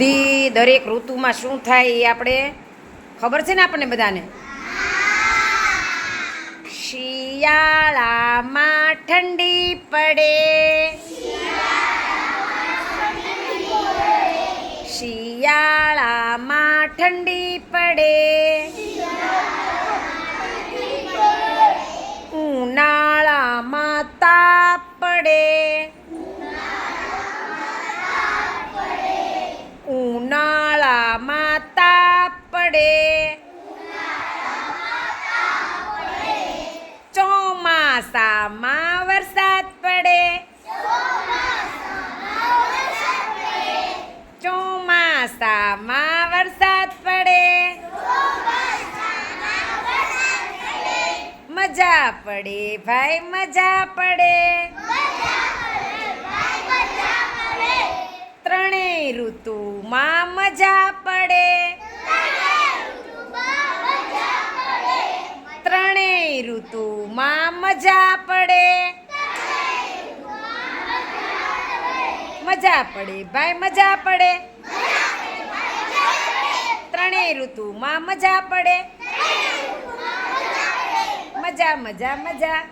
બધી દરેક ઋતુમાં શું થાય એ આપણે ખબર છે ને આપણને બધાને? શિયાળામાં ઠંડી પડે. શિયાળામાં ઠંડી પડે. ઉનાળામાં તાપ પડે. ચોમાસામાં વરસાદ પડે. ચોમાસામાં વરસાદ પડે. મજા પડે, ભાઈ, મજા પડે. ત્રણેય ઋતુમાં મજા પડે. ત્રણેય ઋતુમાં મજા પડે. મજા પડે. ભાઈ મજા પડે. ત્રણેય ઋતુમાં મજા પડે. મજા મજા મજા.